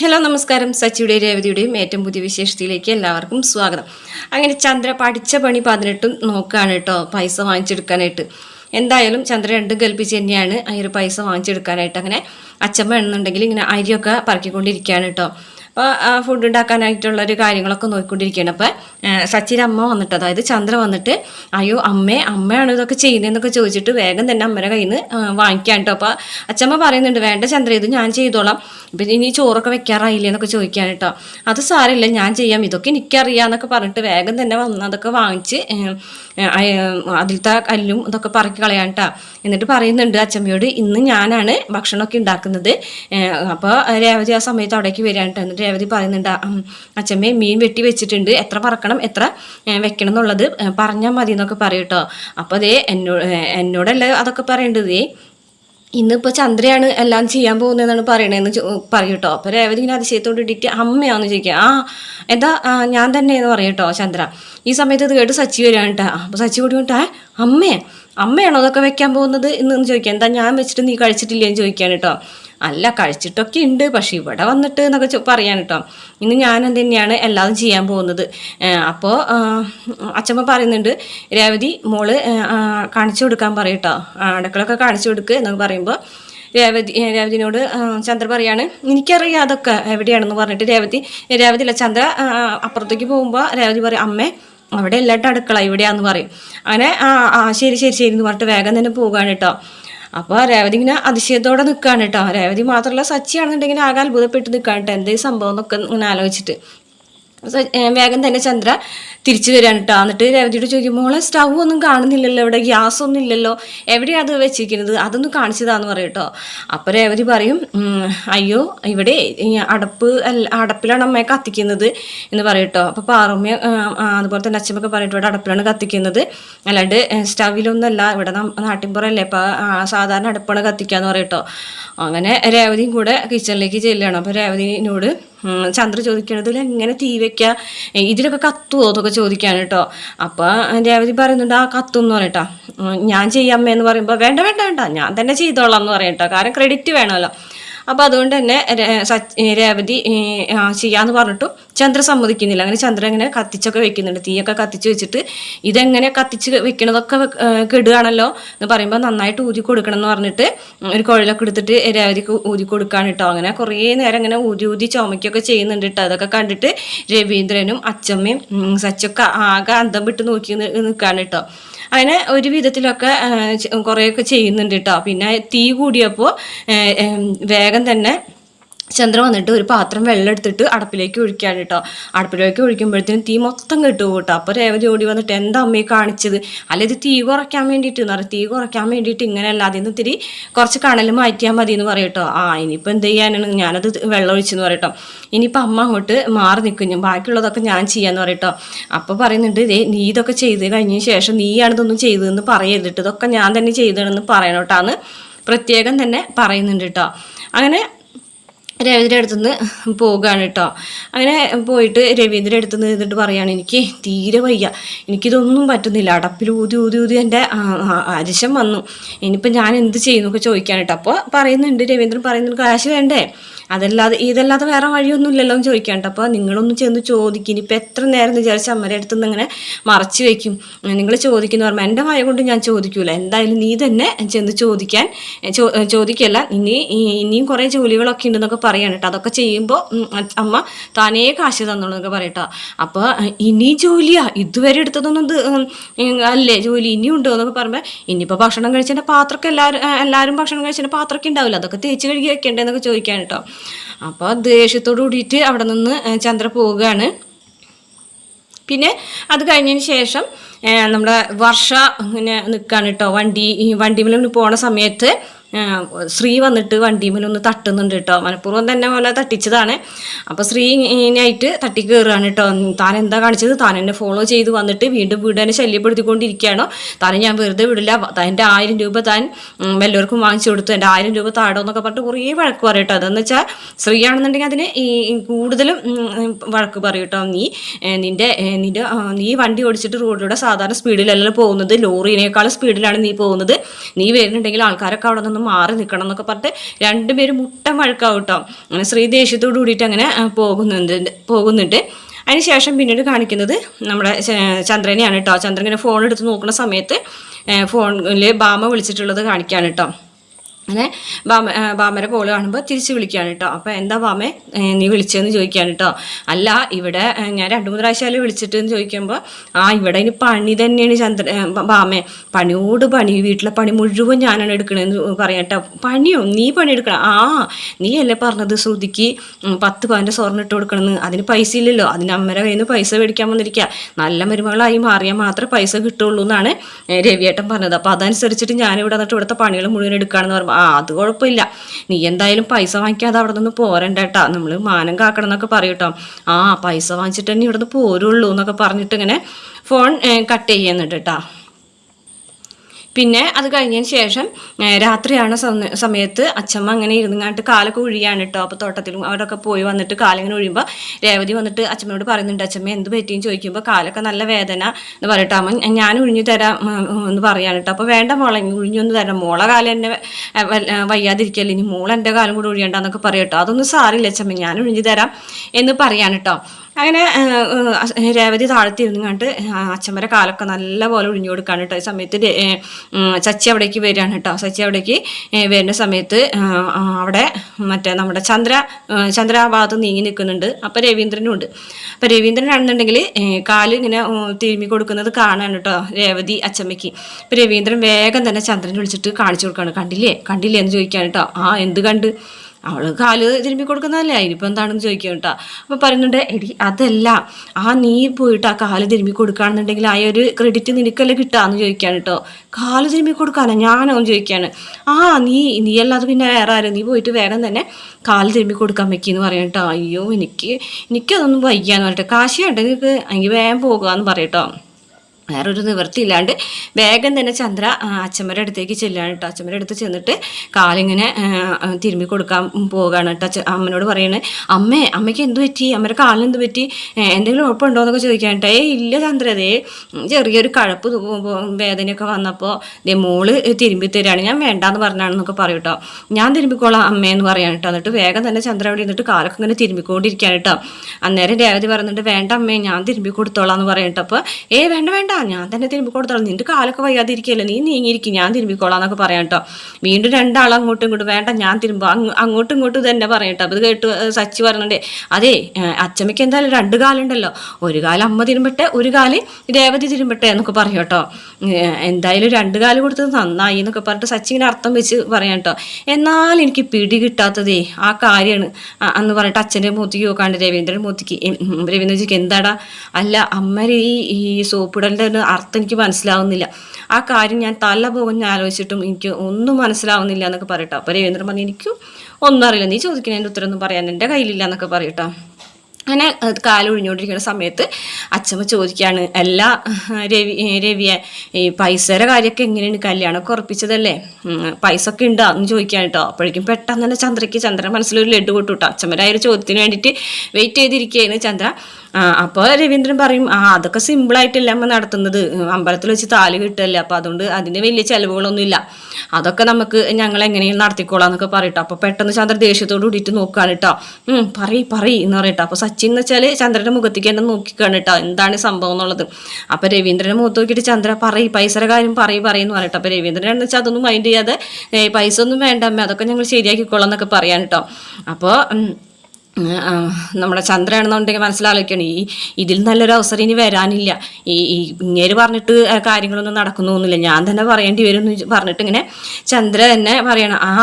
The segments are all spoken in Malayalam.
ഹലോ നമസ്കാരം. സച്ചിയുടെയും രേവതിയുടെയും ഏറ്റവും പുതിയ വിശേഷത്തിലേക്ക് എല്ലാവർക്കും സ്വാഗതം. അങ്ങനെ ചന്ദ്ര പഠിച്ച പണി പതിനെട്ടും നോക്കുകയാണ് കേട്ടോ പൈസ വാങ്ങിച്ചെടുക്കാനായിട്ട്. എന്തായാലും ചന്ദ്ര രണ്ടും കൽപ്പിച്ച് തന്നെയാണ്. ആ പൈസ വാങ്ങിച്ചെടുക്കാനായിട്ട് അങ്ങനെ അച്ഛമ്മ എന്നുണ്ടെങ്കിൽ ഇങ്ങനെ അരിയൊക്കെ പറക്കിക്കൊണ്ടിരിക്കുകയാണ് കേട്ടോ. അപ്പോൾ ഫുഡ് ഉണ്ടാക്കാനായിട്ടുള്ള ഒരു കാര്യങ്ങളൊക്കെ നോക്കിക്കൊണ്ടിരിക്കുകയാണ്. അപ്പോൾ സച്ചിന്റെ അമ്മ വന്നിട്ട് അതായത് ചന്ദ്ര വന്നിട്ട് അയ്യോ അമ്മേ അമ്മയാണ് ഇതൊക്കെ ചെയ്യുന്നതെന്നൊക്കെ ചോദിച്ചിട്ട് വേഗം തന്നെ അമ്മയുടെ കയ്യിൽ നിന്ന് വാങ്ങിക്കാൻ കേട്ടോ അപ്പോൾ അച്ഛമ്മ പറയുന്നുണ്ട് വേണ്ട ചന്ദ്ര ഇത് ഞാൻ ചെയ്തോളാം. പിന്നെ ഇനി ചോറൊക്കെ വെക്കാറായില്ലേ? എന്നൊക്കെ ചോദിക്കാൻ കേട്ടോ അത് സാരമില്ല ഞാൻ ചെയ്യാം. ഇതൊക്കെ എനിക്കറിയാമെന്നൊക്കെ പറഞ്ഞിട്ട് വേഗം തന്നെ വന്ന് അതൊക്കെ വാങ്ങിച്ച് അതിലത്തെ കല്ലും ഇതൊക്കെ പറക്കി കളയാൻ കേട്ടോ എന്നിട്ട് പറയുന്നുണ്ട് അച്ഛമ്മയോട് ഇന്ന് ഞാനാണ് ഭക്ഷണമൊക്കെ ഉണ്ടാക്കുന്നത്. അപ്പോൾ രേവതി ആ സമയത്ത് അവിടേക്ക് വരാൻ കേട്ടോ എന്നിട്ട് രേവതി പറയുന്നുണ്ട് "ഉം, അച്ഛമ്മേ മീൻ വെട്ടി വെച്ചിട്ടുണ്ട്. എത്ര പറക്കണം എത്ര വെക്കണം എന്നുള്ളത് പറഞ്ഞാൽ മതി എന്നൊക്കെ പറയും കേട്ടോ അപ്പോൾ അതേ എന്നോട് എന്നോടല്ല അതൊക്കെ പറയേണ്ടത്? ഇന്നിപ്പോൾ ചന്ദ്രയാണ് എല്ലാം ചെയ്യാൻ പോകുന്നതെന്നാണ് പറയണതെന്ന് പറയട്ടോ അപ്പോൾ രേവതി അതിശയത്തോട് ഇട്ടിട്ട് അമ്മയാണെന്ന് ചോദിക്കുക ആ എന്താ ഞാൻ തന്നെ എന്ന് പറയും കേട്ടോ ചന്ദ്ര. ഈ സമയത്ത് ഇത് കേട്ട് സച്ചി വരികയാണ് കേട്ടോ അപ്പോൾ സച്ചി കൂടി കൊണ്ടാ അമ്മേ അമ്മയാണോ അതൊക്കെ വെക്കാൻ പോകുന്നത്? എന്ന് ചോദിക്കുക. എന്താ ഞാൻ വെച്ചിട്ട് നീ കഴിച്ചിട്ടില്ലേ? എന്ന് ചോദിക്കുകയാണ് കേട്ടോ അല്ല കഴിച്ചിട്ടൊക്കെ ഉണ്ട് പക്ഷെ ഇവിടെ വന്നിട്ട് എന്നൊക്കെ പറയാൻ കേട്ടോ ഇന്ന് ഞാൻ തന്നെയാണ് എല്ലാതും ചെയ്യാൻ പോകുന്നത്. അപ്പോൾ അച്ഛമ്മ പറയുന്നുണ്ട് രേവതി മോൾ കാണിച്ചു കൊടുക്കാൻ പറയും കേട്ടോ അടുക്കളൊക്കെ കാണിച്ചു കൊടുക്കുക എന്നൊക്കെ പറയുമ്പോൾ രേവതി രേവതിനോട് ചന്ദ്ര പറയാണ് എനിക്കറിയാം അതൊക്കെ എവിടെയാണെന്ന് പറഞ്ഞിട്ട് രേവതി രേവതി അല്ല ചന്ദ്ര അപ്പുറത്തേക്ക് പോകുമ്പോൾ രേവതി പറയും അമ്മേ അവിടെ എല്ലാട്ടും അടുക്കള ഇവിടെയാന്ന് പറയും. അങ്ങനെ ആ ശരി ശരി ശരി എന്ന് പറഞ്ഞിട്ട് വേഗം തന്നെ പോകാണ് കേട്ടോ അപ്പോൾ രേവതി ഇങ്ങനെ അതിശയത്തോടെ നിൽക്കുകയാണ് കേട്ടോ. രേവതി മാത്രമല്ല സച്ചിയാണെന്നുണ്ടെങ്കിൽ ആകെ അത്ഭുതപ്പെട്ട് നിൽക്കുകയാണ് കേട്ടോ. എന്തേ സംഭവം എന്നൊക്കെ ഇങ്ങനെ ആലോചിച്ചിട്ട്. വേഗം തന്നെ ചന്ദ്ര തിരിച്ചു വരാൻ കേട്ടോ എന്നിട്ട് രേവതിയോട് ചോദിക്കും മോളെ സ്റ്റൗ ഒന്നും കാണുന്നില്ലല്ലോ ഇവിടെ ഗ്യാസ് ഒന്നും ഇല്ലല്ലോ. എവിടെയാണ് അത് വെച്ചിരിക്കുന്നത്? അതൊന്നും കാണിച്ചതാന്ന് പറയും കേട്ടോ അപ്പോൾ രേവതി പറയും അയ്യോ ഇവിടെ അടപ്പ് അടപ്പിലാണ് അമ്മയെ കത്തിക്കുന്നത് എന്ന് പറയും കേട്ടോ അപ്പോൾ പാറമ്മ അതുപോലെ തന്നെ അച്ഛമ്മൊക്കെ പറയും ഇവിടെ അടപ്പിലാണ് കത്തിക്കുന്നത്. അല്ലാണ്ട് സ്റ്റവിലൊന്നുമല്ല ഇവിടെ നാട്ടിൻപുറല്ലേ അപ്പോൾ സാധാരണ അടുപ്പാണ് കത്തിക്കാന്ന് പറയും കേട്ടോ അങ്ങനെ രേവതിയും കൂടെ കിച്ചണിലേക്ക് ചെല്ലുകയാണ് അപ്പോൾ രേവതിനോട് ചന്ദ്ര ചോദിക്കണത് എങ്ങനെ തീ വെക്കുക ഏ, ഇതിലൊക്കെ കത്തുമോ എന്നൊക്കെ ചോദിക്കാണ് കേട്ടോ അപ്പോൾ രേവതി പറയുന്നുണ്ട് ആ കത്തും എന്ന് പറയട്ടോ ഞാൻ ചെയ്യാമ്മ എന്ന് പറയുമ്പോൾ വേണ്ട വേണ്ട വേണ്ട. ഞാൻ തന്നെ ചെയ്തോളാം എന്ന് പറയട്ടോ കാരണം ക്രെഡിറ്റ് വേണമല്ലോ. അപ്പോൾ അതുകൊണ്ട് തന്നെ രേവതി ചെയ്യാന്ന് പറഞ്ഞിട്ടും ചന്ദ്ര സമ്മതിക്കുന്നില്ല. അങ്ങനെ ചന്ദ്ര ഇങ്ങനെ കത്തിച്ചൊക്കെ വെക്കുന്നുണ്ട്. തീയൊക്കെ കത്തിച്ച് വെച്ചിട്ട് ഇതെങ്ങനെ കത്തിച്ച് വെക്കണതൊക്കെ വെക്ക്- കെടുകയാണല്ലോ എന്ന് പറയുമ്പോൾ നന്നായിട്ട് ഊതി കൊടുക്കണം എന്ന് പറഞ്ഞിട്ട് ഒരു കുഴലൊക്കെ എടുത്തിട്ട് രേവതിക്ക് ഊതി കൊടുക്കാണ് കേട്ടോ അങ്ങനെ കുറേ നേരം ഇങ്ങനെ ഊതി ഊതി ചുമക്കൊക്കെ ചെയ്യുന്നുണ്ട് കേട്ടോ അതൊക്കെ കണ്ടിട്ട് രവീന്ദ്രനും അച്ചമ്മയും സച്ചൊക്കെ ആകെ അന്തം വിട്ട് നോക്കി നിൽക്കാണ് കേട്ടോ അങ്ങനെ ഒരു വിധത്തിലൊക്കെ കുറേയൊക്കെ ചെയ്യുന്നുണ്ട് കേട്ടോ പിന്നെ തീ കൂടിയപ്പോൾ വേഗം തന്നെ ചന്ദ്ര വന്നിട്ട് ഒരു പാത്രം വെള്ളം എടുത്തിട്ട് അടുപ്പിലേക്ക് ഒഴിക്കുകയാണ് കേട്ടോ. അടുപ്പിലേക്ക് ഒഴിക്കുമ്പോഴത്തേനും തീ മൊത്തം കെട്ടു കേട്ടോ. അപ്പോൾ രേവതി ഓടി വന്നിട്ട് എന്താ അമ്മയെ കാണിച്ചത്? അല്ല ഇത് തീ കുറയ്ക്കാൻ വേണ്ടിയിട്ട് എന്ന് പറയും. തീ കുറയ്ക്കാൻ വേണ്ടിയിട്ട് ഇങ്ങനെയല്ല അതിൽ നിന്ന് ഇത്തിരി കുറച്ച് കണൽ മാറ്റിയാൽ മതി എന്ന് പറയും കേട്ടോ. ആ ഇനിയിപ്പോൾ എന്ത് ചെയ്യാനാണ്? ഞാനത് വെള്ളം ഒഴിച്ചെന്ന് പറയട്ടോ ഇനിയിപ്പോൾ അമ്മ അങ്ങോട്ട് മാറി നിൽക്കും ഞാൻ ബാക്കിയുള്ളതൊക്കെ ഞാൻ ചെയ്യാമെന്ന് പറയട്ടോ അപ്പോൾ പറയുന്നുണ്ട് ഇതേ നീ ഇതൊക്കെ ചെയ്ത് കഴിഞ്ഞതിന് ശേഷം നീയാണിതൊന്നും ചെയ്തതെന്ന് പറയരുത്. ട്ടോ. ഇതൊക്കെ ഞാൻ തന്നെ ചെയ്തതെന്ന് പറയണോട്ടാന്ന് പ്രത്യേകം തന്നെ പറയുന്നുണ്ട് കേട്ടോ. അങ്ങനെ രവീന്ദ്രന്റെ അടുത്തുനിന്ന് പോകുകയാണ് കേട്ടോ. അങ്ങനെ പോയിട്ട് രവീന്ദ്രന്റെ അടുത്ത് നിന്ന് നിന്നിട്ട് പറയുകയാണ് എനിക്ക് തീരെ വയ്യ. എനിക്കിതൊന്നും പറ്റുന്നില്ല. അടപ്പിൽ ഊതി ഊതി ഊതി എന്റെ അരിശം വന്നു. ഇനിയിപ്പോൾ ഞാൻ എന്ത് ചെയ്യുന്നൊക്കെ ചോദിക്കാൻ കേട്ടോ. അപ്പോൾ പറയുന്നുണ്ട് രവീന്ദ്രൻ പറയുന്നുണ്ട് കാശ് വേണ്ടേ? അതല്ലാതെ ഇതല്ലാതെ വേറെ വഴിയൊന്നും ഇല്ലല്ലോ എന്ന് ചോദിക്കാൻ കേട്ടോ. അപ്പോൾ നിങ്ങളൊന്ന് ചെന്ന് ചോദിക്കും. ഇനിയിപ്പോൾ എത്ര നേരം വിചാരിച്ച് അമ്മയുടെ അടുത്ത് നിന്ന് ഇങ്ങനെ മറച്ചു വെക്കും. നിങ്ങൾ ചോദിക്കുന്നു പറയുമ്പോൾ എന്റെ വായ കൊണ്ട് ഞാൻ ചോദിക്കൂല. എന്തായാലും നീ തന്നെ ചെന്ന് ചോദിക്കാൻ ചോദിക്കല്ല. ഇനി ഇനിയും കുറേ ജോലികളൊക്കെ ഉണ്ടെന്നൊക്കെ പറയാണ് കേട്ടോ. അതൊക്കെ ചെയ്യുമ്പോൾ അമ്മ താനേ കാശ് തന്നോളൂ എന്നൊക്കെ പറയട്ടോ അപ്പോൾ ഇനി ജോലിയാ. ഇതുവരെ എടുത്തതൊന്നും അല്ലേ? ജോലി ഇനിയും ഉണ്ടോ എന്നൊക്കെ പറയുമ്പോൾ ഇനിയിപ്പോൾ ഭക്ഷണം കഴിച്ചതിന്റെ പാത്രമൊക്കെ എല്ലാവരും എല്ലാവരും ഭക്ഷണം കഴിച്ചതിന്റെ പാത്രമൊക്കെ ഉണ്ടാവില്ല? അതൊക്കെ തേച്ച് കഴുകി വെക്കണ്ടേ എന്നൊക്കെ ചോദിക്കാൻ കേട്ടോ. അപ്പോൾ ദേഷ്യത്തോട് കൂടിയിട്ട് അവിടെ നിന്ന് ചന്ദ്ര പോവുകയാണ്. പിന്നെ അത് കഴിഞ്ഞതിന് ശേഷം നമ്മുടെ വർഷ ഇങ്ങനെ നിൽക്കുകയാണ് കേട്ടോ. വണ്ടി വണ്ടി വണ്ടിമേലൊന്ന് പോണ സമയത്ത് ശ്രീ വന്നിട്ട് വണ്ടിമേലൊന്ന് തട്ടുന്നുണ്ട് കേട്ടോ മനഃപൂർവം തന്നെ പോലെ തട്ടിച്ചതാണ്. അപ്പോൾ ശ്രീ ഇങ്ങനെയായിട്ട് തട്ടി കയറുകയാണ് കേട്ടോ താൻ എന്താ കാണിച്ചത്? താൻ എന്നെ ഫോളോ ചെയ്ത് വന്നിട്ട് വീണ്ടും വീട് തന്നെ ശല്യപ്പെടുത്തിക്കൊണ്ടിരിക്കുകയാണോ? താൻ ഞാൻ വെറുതെ വിടില്ല. എന്റെ ആയിരം രൂപ താൻ എല്ലാവർക്കും വാങ്ങിച്ചു കൊടുത്തു. എന്റെ ആയിരം രൂപ താടോ എന്നൊക്കെ പറഞ്ഞിട്ട് കുറേ വഴക്ക് പറയും കേട്ടോ അതെന്ന് വെച്ചാൽ സ്ത്രീ ആണെന്നുണ്ടെങ്കിൽ അതിന് ഈ കൂടുതലും വഴക്ക് പറയും കേട്ടോ നീ നിന്റെ നിന്റെ നീ വണ്ടി ഓടിച്ചിട്ട് റോഡിലൂടെ സാധാരണ സ്പീഡിലല്ല പോകുന്നത്. ലോറിനേക്കാൾ സ്പീഡിലാണ് നീ പോകുന്നത്. നീ വരുന്നുണ്ടെങ്കിൽ ആൾക്കാരൊക്കെ അവിടെ നിന്ന് ഒന്ന് മാറി നിൽക്കണം എന്നൊക്കെ പറഞ്ഞിട്ട് രണ്ടുപേരും മുട്ട മഴക്കാവും കേട്ടോ അങ്ങനെ ശ്രീ ദേഷ്യത്തോട് കൂടിയിട്ട് അങ്ങനെ പോകുന്നുണ്ട് പോകുന്നുണ്ട്. അതിനുശേഷം പിന്നീട് കാണിക്കുന്നത് നമ്മുടെ ചന്ദ്രനെയാണ് കേട്ടോ. ചന്ദ്രൻ ഇങ്ങനെ ഫോൺ എടുത്ത് നോക്കുന്ന സമയത്ത് ഫോണിൽ ബാമ വിളിച്ചിട്ടുള്ളത് കാണിക്കാണ് കേട്ടോ. അങ്ങനെ ബാമ ആ, കോൾ കാണുമ്പോൾ തിരിച്ച് വിളിക്കുകയാണ് കേട്ടോ അപ്പോൾ എന്താ ബാമേ നീ വിളിച്ചതെന്ന് ചോദിക്കുകയാണ് കേട്ടോ അല്ല ഇവിടെ ഞാൻ രണ്ട് മൂന്ന് പ്രാവശ്യം വിളിച്ചിട്ട് എന്ന് ചോദിക്കുമ്പോൾ ആ ഇവിടെ ഇനി പണി തന്നെയാണ് ചന്ദ്ര ബാമേ പണിയോട് പണി വീട്ടിലെ പണി മുഴുവൻ ഞാനാണ് എടുക്കണതെന്ന് പറയാം കേട്ടോ പണിയോ? നീ പണി എടുക്കണം? ആ നീ അല്ലേ പറഞ്ഞത് ശ്രുതിക്ക് പത്ത് പവന്റെ സ്വർണം ഇട്ട് കൊടുക്കണമെന്ന് അതിന് പൈസ ഇല്ലല്ലോ. അതിന് അമ്മരെ കയ്യിൽ നിന്ന് പൈസ മേടിക്കാൻ വന്നിരിക്കുക നല്ല മരുമകളായി മാറിയാൽ മാത്രമേ പൈസ കിട്ടുള്ളൂ എന്നാണ് രവിയേട്ടൻ പറഞ്ഞത്. അപ്പോൾ അതനുസരിച്ചിട്ട് ഞാനിവിടെ വന്നിട്ട് ഇവിടുത്തെ പണികൾ മുഴുവൻ എടുക്കുകയാണെന്ന് പറയുമ്പോൾ ആ അത് കുഴപ്പമില്ല. നീ എന്തായാലും പൈസ വാങ്ങിക്കാതെ അവിടെ നിന്ന് പോരണ്ട കേട്ടാ നമ്മൾ മാനം കാക്കണം എന്നൊക്കെ ആ പൈസ വാങ്ങിച്ചിട്ട് തന്നെ ഇവിടെ നിന്ന് പോരുള്ളൂ എന്നൊക്കെ പറഞ്ഞിട്ട് ഇങ്ങനെ ഫോൺ കട്ട് ചെയ്യുന്നുണ്ട് കേട്ടോ പിന്നെ അത് കഴിഞ്ഞതിന് ശേഷം രാത്രിയാണ് സമയത്ത് അച്ഛമ്മ അങ്ങനെ ഇരുന്നങ്ങാട്ട് കാലൊക്കെ ഒഴിയാണ് കേട്ടോ അപ്പോൾ തോട്ടത്തിലും അവരൊക്കെ പോയി വന്നിട്ട് കാലിങ്ങനെ ഒഴിയുമ്പോൾ രേവതി വന്നിട്ട് അച്ഛമ്മയോട് പറയുന്നുണ്ട് അച്ഛമ്മ എന്ത് പറ്റിയും ചോദിക്കുമ്പോൾ കാലൊക്കെ നല്ല വേദന എന്ന് പറയട്ടെ അമ്മ ഞാൻ ഒഴിഞ്ഞു തരാം എന്ന് പറയാണ് കേട്ടോ അപ്പോൾ വേണ്ട മോളെ ഒഴിഞ്ഞൊന്ന് തരാം. മോളെ കാലം എന്നെ വയ്യാതിരിക്കല്ലേ ഇനി മോളെന്റെ കാലം കൂടെ ഒഴിയണ്ടെന്നൊക്കെ പറയും കേട്ടോ അതൊന്നും സാറില്ല അച്ഛമ്മ ഞാൻ ഒഴിഞ്ഞു തരാം എന്ന് പറയാണ് കേട്ടോ അങ്ങനെ രേവതി താഴത്തി ഇരുന്നുകൊണ്ട് അച്ഛമ്മരെ കാലൊക്കെ നല്ലപോലെ ഒഴിഞ്ഞു കൊടുക്കാണ് കേട്ടോ. ഈ സമയത്ത് ചച്ചി അവിടേക്ക് വരികയാണ് കേട്ടോ. ചച്ചി അവിടേക്ക് വരുന്ന സമയത്ത് അവിടെ മറ്റേ നമ്മുടെ ചന്ദ്ര ചന്ദ്ര ആ ഭാഗത്ത് നീങ്ങി നിൽക്കുന്നുണ്ട്. അപ്പോൾ രവീന്ദ്രനും ഉണ്ട്. അപ്പോൾ ഏ, കാൽ ഇങ്ങനെ തിരുമ്മി കൊടുക്കുന്നത് കാണാണ് കേട്ടോ രേവതി അച്ചമ്മയ്ക്ക്. അപ്പോൾ രവീന്ദ്രൻ വേഗം തന്നെ ചന്ദ്രനെ വിളിച്ചിട്ട് കാണിച്ചു കൊടുക്കുകയാണ് കണ്ടില്ലേ? കണ്ടില്ലേ എന്ന് ചോദിക്കുകയാണ് കേട്ടോ. ആ എന്ത് കണ്ട്? അവൾ കാൽ തിരുമ്പി കൊടുക്കുന്നതല്ലേ? അതിനിപ്പോൾ എന്താണെന്ന് ചോദിക്കും കേട്ടോ. അപ്പോൾ പറയുന്നുണ്ട് എടി അതല്ല. ആ നീ പോയിട്ട് ആ കാൽ തിരുമ്പി കൊടുക്കുകയാണെന്നുണ്ടെങ്കിൽ ആ ഒരു ക്രെഡിറ്റ് നിനക്കല്ലേ കിട്ടാന്ന് ചോദിക്കാണ് കേട്ടോ. കാൽ തിരുമ്പി കൊടുക്കാനോ ഞാനോ എന്ന് ചോദിക്കാണ്. ആ നീ നീ അല്ലാതെ പിന്നെ വേറെ ആരും നീ പോയിട്ട് വേഗം തന്നെ കാൽ തിരുമ്പി കൊടുക്കാൻ വെക്കിയെന്ന് പറയാം കേട്ടോ. അയ്യോ എനിക്ക് എനിക്കതൊന്നും വയ്യാന്ന് പറയട്ടെ. കാശി ഉണ്ടെങ്കിൽ എനിക്ക് എനിക്ക് വേഗം പോകുകയെന്ന് പറയട്ടോ വേറൊരു നിവൃത്തിയില്ലാണ്ട് വേഗം തന്നെ ചന്ദ്ര അച്ഛമ്മയുടെ അടുത്തേക്ക് ചെല്ലുകയാണ് കേട്ടോ. അച്ഛമ്മയുടെ അടുത്ത് ചെന്നിട്ട് കാലിങ്ങനെ തിരുമ്മി കൊടുക്കാൻ പോവുകയാണ് കേട്ടോ. അമ്മനോട് പറയണേ അമ്മേ അമ്മയ്ക്ക് എന്ത് പറ്റി? അമ്മയുടെ കാലിന് എന്ത് പറ്റി? എന്തെങ്കിലും കുഴപ്പമുണ്ടോ എന്നൊക്കെ ചോദിക്കാൻ കേട്ടോ. ഏ ഇല്ല ചന്ദ്ര ദേ ചെറിയൊരു കഴപ്പ് വേദനയൊക്കെ വന്നപ്പോൾ ദേ മോൾ തിരുമ്പി തരികയാണ് ഞാൻ വേണ്ടാന്ന് പറഞ്ഞാണെന്നൊക്കെ പറയും കേട്ടോ. ഞാൻ തിരുമ്പിക്കോളാം അമ്മയെന്ന് പറയാൻ കേട്ടോ. എന്നിട്ട് വേഗം തന്നെ ചന്ദ്ര അവിടെ ഇരുന്നിട്ട് കാലൊക്കെ ഇങ്ങനെ തിരുമ്മിക്കൊണ്ടിരിക്കുകയാണ് കേട്ടോ. അന്നേരം രേവതി പറഞ്ഞിട്ട് വേണ്ട അമ്മേ ഞാൻ തിരുമ്പി കൊടുത്തോളാം എന്ന് പറയും കേട്ടോ. അപ്പോൾ ഏ വേണ്ട വേണ്ട ഞാൻ തന്നെ തിരുമ്പി കൊടുത്തോളാം നിന്റെ കാലൊക്കെ വയ്യാതിരിക്കല്ലോ? നീ നീങ്ങിയിരിക്കും. ഞാൻ തിരുമ്പിക്കോളാം എന്നൊക്കെ പറയാം കേട്ടോ. വീണ്ടും രണ്ടാളും അങ്ങോട്ടും ഇങ്ങോട്ടും വേണ്ട ഞാൻ തിരുമ്പോ. അങ്ങ് അങ്ങോട്ടും ഇങ്ങോട്ടും തന്നെ പറയാം കേട്ടോ. അത് കേട്ട് സച്ചി പറഞ്ഞിട്ട് അതെ അച്ചമ്മയ്ക്ക് എന്തായാലും രണ്ട് കാലുണ്ടല്ലോ. ഒരു കാലം അമ്മ തിരുമ്പട്ടെ ഒരു കാൽ രേവതി തിരുമ്പട്ടെ എന്നൊക്കെ പറയും കേട്ടോ. എന്തായാലും രണ്ട് കാൽ കൊടുത്തത് നന്നായി എന്നൊക്കെ പറഞ്ഞിട്ട് സച്ചി ഇങ്ങനെ അർത്ഥം വെച്ച് പറയാം കേട്ടോ. എന്നാൽ എനിക്ക് പിടി കിട്ടാത്തതേ ആ കാര്യമാണ്. അന്ന് പറഞ്ഞിട്ട് അച്ഛന്റെ മൂത്തിക്ക് നോക്കാണ്ട് രവീന്ദ്രൻ മൂത്തിക്ക് രവീന്ദ്രജിക്ക് എന്താടാ? അല്ല അമ്മ ഈ ഈ സോപ്പിടലിന്റെ ഒരു അർത്ഥം എനിക്ക് മനസ്സിലാവുന്നില്ല. ആ കാര്യം ഞാൻ തല പോകുന്ന ആലോചിച്ചിട്ടും എനിക്ക് ഒന്നും മനസ്സിലാവുന്നില്ല എന്നൊക്കെ പറയട്ടോ. അപ്പോൾ രവീന്ദ്രൻ പറഞ്ഞു എനിക്കും ഒന്നും അറിയില്ല. നീ ചോദിക്കുന്നതിന്റെ ഉത്തരമൊന്നും പറയാൻ എന്റെ കയ്യിലില്ല എന്നൊക്കെ പറയട്ടോ. അങ്ങനെ കാലൊഴിഞ്ഞുകൊണ്ടിരിക്കുന്ന സമയത്ത് അച്ഛമ്മ ചോദിക്കുകയാണ് എല്ലാ രവി രവിയെ ഈ പൈസയുടെ കാര്യമൊക്കെ എങ്ങനെയാണ്? കല്യാണമൊക്കെ ഉറപ്പിച്ചതല്ലേ? പൈസ ഒക്കെ ഉണ്ടോ? എന്ന് ചോദിക്കാൻ കേട്ടോ. അപ്പോഴേക്കും പെട്ടെന്ന് തന്നെ ചന്ദ്രയ്ക്ക് ചന്ദ്രൻ മനസ്സിലൊരു ലഡു കൊട്ടു കേട്ടോ അച്ഛമ്മരായ ഒരു ചോദ്യത്തിന് വേണ്ടിയിട്ട് വെയിറ്റ് ചെയ്തിരിക്കുകയായിരുന്നു ചന്ദ്ര. അപ്പോൾ രവീന്ദ്രൻ പറയും ആ അതൊക്കെ സിമ്പിളായിട്ടല്ല അമ്മ നടത്തുന്നത്. അമ്പലത്തിൽ വെച്ച് താൽ കിട്ടല്ലേ അപ്പോൾ അതുകൊണ്ട് അതിന് വലിയ ചിലവുകളൊന്നും ഇല്ല അതൊക്കെ നമുക്ക് ഞങ്ങൾ എങ്ങനെയും നടത്തിക്കോളാം എന്നൊക്കെ പറയട്ടോ. അപ്പോൾ പെട്ടെന്ന് ചന്ദ്ര ദേഷ്യത്തോട് കൂടിയിട്ട് നോക്കുകയാണ് കേട്ടോ പറയ് പറയ് എന്ന് പറയട്ടോ. അപ്പോൾ സച്ചിൻ എന്ന് വെച്ചാൽ ചന്ദ്രന്റെ മുഖത്തേക്ക് തന്നെ നോക്കിക്കാണ് കേട്ടോ എന്താണ് സംഭവം എന്നുള്ളത്. അപ്പോൾ രവീന്ദ്രന്റെ മുഖത്ത് നോക്കിയിട്ട് ചന്ദ്ര പറയ് പൈസയുടെ കാര്യം പറയ് പറയുന്നു പറയട്ടോ. അപ്പോൾ രവീന്ദ്രൻ എന്ന് വെച്ചാൽ അതൊന്നും മൈൻഡ് ചെയ്യാതെ "ഏയ്, പൈസ ഒന്നും വേണ്ട അമ്മ അതൊക്കെ ഞങ്ങൾ ശരിയാക്കിക്കോളാം എന്നൊക്കെ പറയാൻ കേട്ടോ അപ്പോൾ നമ്മുടെ ചന്ദ്രയാണെന്നുണ്ടെങ്കിൽ മനസ്സിലാലോചിക്കണം. ഈ ഇതിൽ നല്ലൊരു അവസരം ഇനി വരാനില്ല. ഈ ഈ ഇങ്ങേര് പറഞ്ഞിട്ട് കാര്യങ്ങളൊന്നും നടക്കുന്നൊന്നുമില്ല ഞാൻ തന്നെ പറയേണ്ടി വരും എന്ന് പറഞ്ഞിട്ട് ഇങ്ങനെ ചന്ദ്ര തന്നെ പറയണം ആ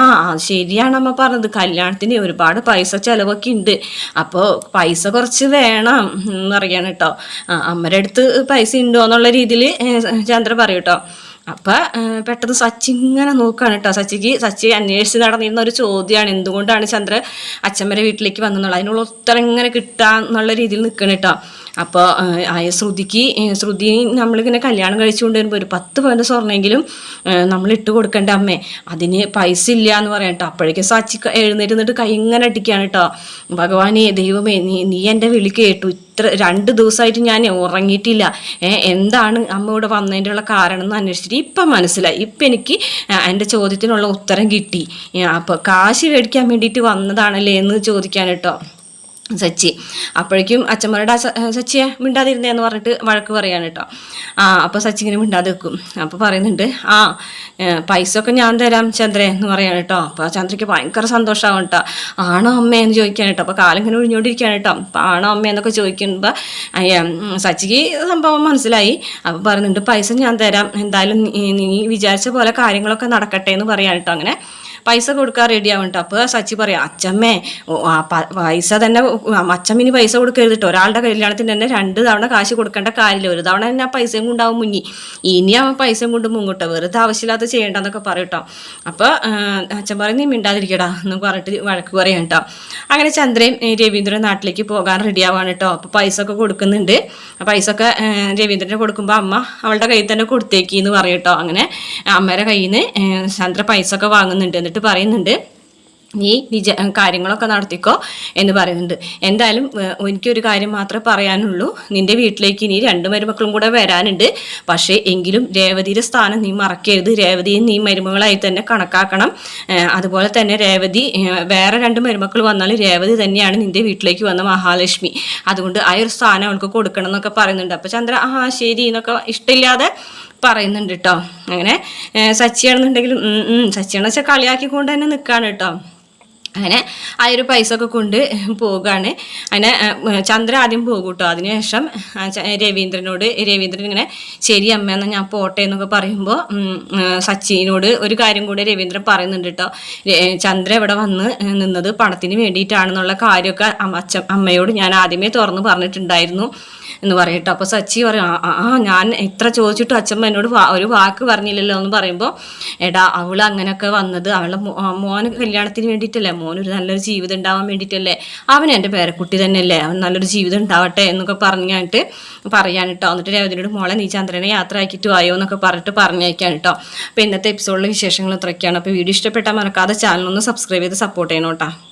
ശരിയാണ് അമ്മ പറഞ്ഞത്. കല്യാണത്തിന് ഒരുപാട് പൈസ ചിലവൊക്കെ ഉണ്ട് അപ്പോൾ പൈസ കുറച്ച് വേണം. എന്ന് പറയണം കേട്ടോ. അമ്മരടുത്ത് അടുത്ത് പൈസ ഉണ്ടോ എന്നുള്ള രീതിയിൽ ചന്ദ്ര പറയും കേട്ടോ. അപ്പം പെട്ടെന്ന് സച്ചി ഇങ്ങനെ നോക്കുകയാണ് കേട്ടോ സച്ചിക്ക് സച്ചി അന്വേഷിച്ച് നടന്നിരുന്ന ഒരു ചോദ്യമാണ് എന്തുകൊണ്ടാണ് ചന്ദ്ര അച്ഛമ്മരെ വീട്ടിലേക്ക് വന്നെന്നുള്ളത്? അതിനുള്ള ഉത്തരം ഇങ്ങനെ കിട്ടാന്നുള്ള രീതിയിൽ നിൽക്കണം കേട്ടോ അപ്പോൾ ആയ ശ്രുതിക്ക് ശ്രുതി നമ്മളിങ്ങനെ കല്യാണം കഴിച്ചുകൊണ്ട് വരുമ്പോൾ ഒരു പത്ത് പവന്റെ സ്വർണമെങ്കിലും നമ്മൾ ഇട്ട് കൊടുക്കേണ്ട അമ്മേ. അതിന് പൈസ ഇല്ല എന്ന് പറയാം കേട്ടോ അപ്പോഴേക്കും സാച്ചി നിന്നിട്ട് കൈ ഇങ്ങനെ അടിക്കുകയാണ് കേട്ടോ ഭഗവാനെ ദൈവമേ നീ നീ എന്റെ വിളി കേട്ടു. ഇത്ര രണ്ട് ദിവസമായിട്ട് ഞാൻ ഉറങ്ങിയിട്ടില്ല. എന്താണ് അമ്മ ഇവിടെ വന്നതിന്റെ ഉള്ള കാരണം എന്ന് അന്വേഷിച്ചിട്ട് ഇപ്പം മനസ്സിലായി. ഇപ്പം എനിക്ക് എന്റെ ചോദ്യത്തിനുള്ള ഉത്തരം കിട്ടി. അപ്പോൾ കാശ് മേടിക്കാൻ വേണ്ടിയിട്ട് വന്നതാണല്ലേ എന്ന് ചോദിക്കാൻ കേട്ടോ സച്ചി. അപ്പോഴേക്കും അച്ഛന്മാരുടെ സച്ചിയെ സച്ചിയെ മിണ്ടാതിരുന്നേന്ന് പറഞ്ഞിട്ട് വഴക്ക് പറയാണ് കേട്ടോ ആ അപ്പോൾ സച്ചി ഇങ്ങനെ മിണ്ടാതെ വെക്കും അപ്പോൾ പറയുന്നുണ്ട് ആ പൈസ ഒക്കെ ഞാൻ തരാം ചന്ദ്രേ എന്ന് പറയാണ് കേട്ടോ അപ്പോൾ ചന്ദ്രയ്ക്ക് ഭയങ്കര സന്തോഷമാകും കേട്ടോ ആണോ അമ്മേ? എന്ന് ചോദിക്കാൻ കേട്ടോ അപ്പോൾ കാലം ഇങ്ങനെ ഒഴിഞ്ഞുകൊണ്ടിരിക്കുകയാണ് കേട്ടോ അപ്പോൾ ആണോ അമ്മേ എന്നൊക്കെ ചോദിക്കുമ്പോൾ സച്ചിക്ക് സംഭവം മനസ്സിലായി. അപ്പോൾ പറയുന്നുണ്ട് പൈസ ഞാൻ തരാം. എന്തായാലും നീ വിചാരിച്ച പോലെ കാര്യങ്ങളൊക്കെ നടക്കട്ടെ എന്ന് പറയാൻ കേട്ടോ അങ്ങനെ പൈസ കൊടുക്കാൻ റെഡി ആവുന്നുണ്ട് അപ്പോൾ സച്ചി പറയാം അച്ഛമ്മേ പൈസ തന്നെ അച്ഛമ്മിന് പൈസ കൊടുക്കരുത് കേട്ടോ ഒരാളുടെ കല്യാണത്തിന് തന്നെ രണ്ട് തവണ കാശ് കൊടുക്കേണ്ട കാര്യമില്ല. ഒരു തവണ തന്നെ ആ പൈസയും കൊണ്ടാവും മുങ്ങി ഇനി അവൻ പൈസയും കൊണ്ട് മുങ്ങോട്ടോ വെറുതെ ആവശ്യമില്ലാത്ത ചെയ്യേണ്ടെന്നൊക്കെ പറയട്ടോ അപ്പോൾ അച്ഛൻ പറയും നീ മിണ്ടാതിരിക്കടാ എന്ന് പറഞ്ഞിട്ട് വഴക്ക് പറയാം കേട്ടോ അങ്ങനെ ചന്ദ്രയും രവീന്ദ്രൻ നാട്ടിലേക്ക് പോകാൻ റെഡി ആവാണ് കേട്ടോ അപ്പോൾ പൈസ ഒക്കെ കൊടുക്കുന്നുണ്ട് പൈസ ഒക്കെ രവീന്ദ്രനെ കൊടുക്കുമ്പോൾ അമ്മ അവളുടെ കയ്യിൽ തന്നെ കൊടുത്തേക്കിന്ന് പറയും കേട്ടോ അങ്ങനെ അമ്മയുടെ കയ്യിൽ നിന്ന് ചന്ദ്ര പൈസ ഒക്കെ വാങ്ങുന്നുണ്ട് പറയുന്നുണ്ട് നീ വിജ കാര്യങ്ങളൊക്കെ നടത്തിക്കോ എന്ന് പറയുന്നുണ്ട്. എന്തായാലും എനിക്കൊരു കാര്യം മാത്രമേ പറയാനുള്ളൂ. നിന്റെ വീട്ടിലേക്ക് ഇനി രണ്ട് മരുമക്കളും കൂടെ വരാനുണ്ട്. പക്ഷേ എങ്കിലും രേവതിയുടെ സ്ഥാനം നീ മറക്കരുത്. രേവതിയെ നീ മരുമകളായി തന്നെ കണക്കാക്കണം. അതുപോലെ തന്നെ രേവതി വേറെ രണ്ട് മരുമക്കൾ വന്നാൽ രേവതി തന്നെയാണ് നിന്റെ വീട്ടിലേക്ക് വന്ന മഹാലക്ഷ്മി. അതുകൊണ്ട് ആ ഒരു സ്ഥാനം അവൾക്ക് കൊടുക്കണം എന്നൊക്കെ പറയുന്നുണ്ട്. അപ്പം ചന്ദ്ര ആ ശരി എന്നൊക്കെ ഇഷ്ടമില്ലാതെ പറയുന്നുണ്ട് കേട്ടോ അങ്ങനെ സച്ചിയാണെന്നുണ്ടെങ്കിൽ സച്ചിയാണെന്ന് വെച്ചാൽ കളിയാക്കിക്കൊണ്ട് തന്നെ നിൽക്കുകയാണ് കേട്ടോ അങ്ങനെ ആ ഒരു പൈസ ഒക്കെ കൊണ്ട് പോവുകയാണ് അങ്ങനെ ചന്ദ്ര ആദ്യം പോകും കേട്ടോ അതിനുശേഷം രവീന്ദ്രനോട് രവീന്ദ്രൻ ഇങ്ങനെ ശരി അമ്മ എന്നാൽ ഞാൻ പോട്ടെ എന്നൊക്കെ പറയുമ്പോൾ സച്ചിനോട് ഒരു കാര്യം കൂടി രവീന്ദ്രൻ പറയുന്നുണ്ട് കേട്ടോ ചന്ദ്ര ഇവിടെ വന്ന് നിന്നത് പണത്തിന് വേണ്ടിയിട്ടാണെന്നുള്ള കാര്യമൊക്കെ അമ്മ- അമ്മയോട് ഞാൻ ആദ്യമേ തുറന്ന് പറഞ്ഞിട്ടുണ്ടായിരുന്നു. എന്ന് പറയട്ടോ അപ്പോൾ സച്ചി പറയും "ആ, ഞാൻ ഇത്ര ചോദിച്ചിട്ടും അച്ഛമ്മ എന്നോട് ഒരു വാക്ക് പറഞ്ഞില്ലല്ലോ എന്ന് പറയുമ്പോൾ എടാ അവൾ അങ്ങനെയൊക്കെ വന്നത് അവളെ മോന് കല്യാണത്തിന് വേണ്ടിയിട്ടല്ലേ? മോനൊരു നല്ലൊരു ജീവിതം ഉണ്ടാവാൻ വേണ്ടിയിട്ടല്ലേ? അവൻ എന്റെ പേരക്കുട്ടി തന്നെയല്ലേ? അവൻ നല്ലൊരു ജീവിതം ഉണ്ടാവട്ടെ എന്നൊക്കെ പറഞ്ഞിട്ട് പറയാൻ കേട്ടോ. എന്നിട്ട് രേവതിനോട് മോളെ നീ ചന്ദ്രനെ യാത്ര ആക്കിയിട്ട് വായോ എന്നൊക്കെ പറഞ്ഞിട്ട് പറഞ്ഞയക്കാൻ കേട്ടോ. അപ്പോൾ ഇന്നത്തെ എപ്പിസോഡിലെ വിശേഷങ്ങൾ ഇത്രയൊക്കെയാണ്. അപ്പോൾ വീഡിയോ ഇഷ്ടപ്പെട്ടാൽ മറക്കാതെ ചാനൽ ഒന്ന് സബ്സ്ക്രൈബ് ചെയ്ത് സപ്പോർട്ട് ചെയ്യണം